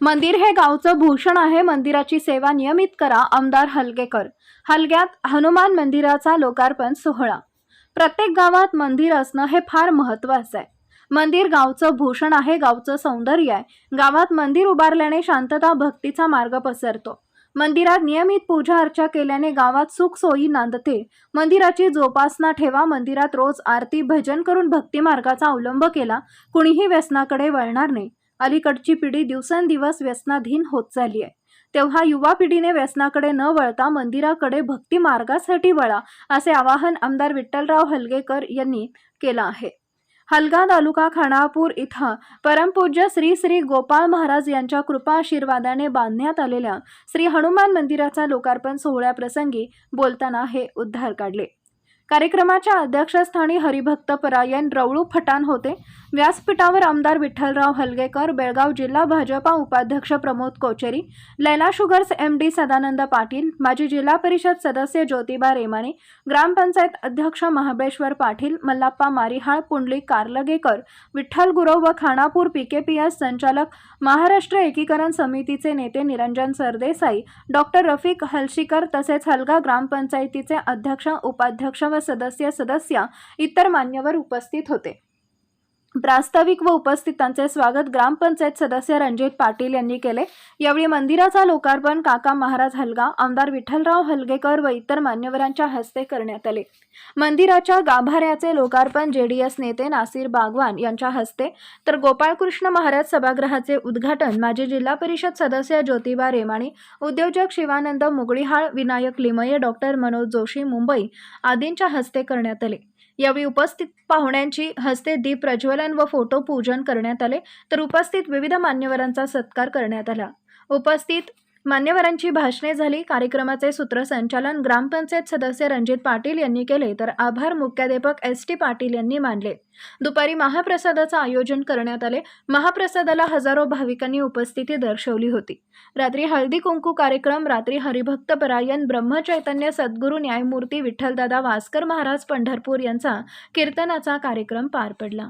मंदिर हे गावचं भूषण आहे. मंदिराची सेवा नियमित करा आमदार हलगेकर. हलग्यात हनुमान मंदिराचा लोकार्पण सोहळा. प्रत्येक गावात मंदिर असणं हे फार महत्त्वाचं आहे. मंदिर गावचं भूषण आहे गावचं सौंदर्य आहे. गावात मंदिर उभारल्याने शांतता भक्तीचा मार्ग पसरतो. मंदिरात नियमित पूजा अर्चा केल्याने गावात सुख सोयी नांदते. मंदिराची जोपासना ठेवा मंदिरात रोज आरती भजन करून भक्ती मार्गाचा अवलंब केला. कुणीही व्यसनाकडे वळणार नाही. अलीकडची पिढी दिवसेंदिवस व्यसनाधीन होत चालली आहे. तेव्हा युवा पिढीने व्यसनाकडे न वळता मंदिराकडे भक्ती मार्गासाठी वळा असे आवाहन आमदार विठ्ठलराव हलगेकर यांनी केलं आहे. हलगा तालुका खानापूर इथं परमपूज्य श्री श्री गोपाळ महाराज यांच्या कृपा आशीर्वादाने बांधण्यात आलेल्या श्री हनुमान मंदिराचा लोकार्पण सोहळ्याप्रसंगी बोलताना हे उद्धार काढले. कार्यक्रमाच्या अध्यक्षस्थानी हरिभक्त परायण रवळू फटाण होते. व्यासपीठावर आमदार विठ्ठलराव हलगेकर बेळगाव जिल्हा भाजपा उपाध्यक्ष Pramod Kocheri Laila sugars M D Sadanand Patil माजी जिल्हा परिषद सदस्य ज्योतिबा रेमाणे ग्रामपंचायत अध्यक्ष महाबळेश्वर पाटील मल्लाप्पा मारिहाळ पुंडली कारलगेकर विठ्ठल गुरव व खानापूर पीकेपीएस संचालक महाराष्ट्र एकीकरण समितीचे नेते निरंजन सरदेसाई डॉक्टर रफिक हलशीकर तसेच हलगा ग्रामपंचायतीचे अध्यक्ष उपाध्यक्ष व सदस्य सदस्य इतर मान्यवर उपस्थित होते. प्रास्ताविक व उपस्थितांचे स्वागत ग्रामपंचायत सदस्य रणजित पाटील यांनी केले. यावेळी मंदिराचा लोकार्पण काका महाराज हलगा आमदार विठ्ठलराव हलगेकर व इतर मान्यवरांच्या हस्ते करण्यात आले. मंदिराच्या गाभाऱ्याचे लोकार्पण जेडीएस नेते नासिर बागवान यांच्या हस्ते. तर गोपाळकृष्ण महाराज सभागृहाचे उद्घाटन माजी जिल्हा परिषद सदस्य ज्योतिबा रेमाणी उद्योजक शिवानंद मुगळीहाळ विनायक लिमये डॉक्टर मनोज जोशी मुंबई आदींच्या हस्ते करण्यात आले. यावेळी उपस्थित पाहुण्यांची हस्ते दीप प्रज्वलन व फोटो पूजन करण्यात आले. तर उपस्थित विविध मान्यवरांचा सत्कार करण्यात आला. उपस्थित मान्यवरांची भाषणे झाली. कार्यक्रमाचे सूत्रसंचालन ग्रामपंचायत सदस्य रणजित पाटील यांनी केले तर आभार मुख्याध्यापक एस टी पाटील यांनी मानले. दुपारी महाप्रसादाचं आयोजन करण्यात आले. महाप्रसादाला हजारो भाविकांनी उपस्थिती दर्शवली होती. रात्री हळदी कुंकू कार्यक्रम रात्री हरिभक्त परायण ब्रह्मचैतन्य सद्गुरू न्यायमूर्ती विठ्ठलदादा वासकर महाराज पंढरपूर यांचा कीर्तनाचा कार्यक्रम पार पडला.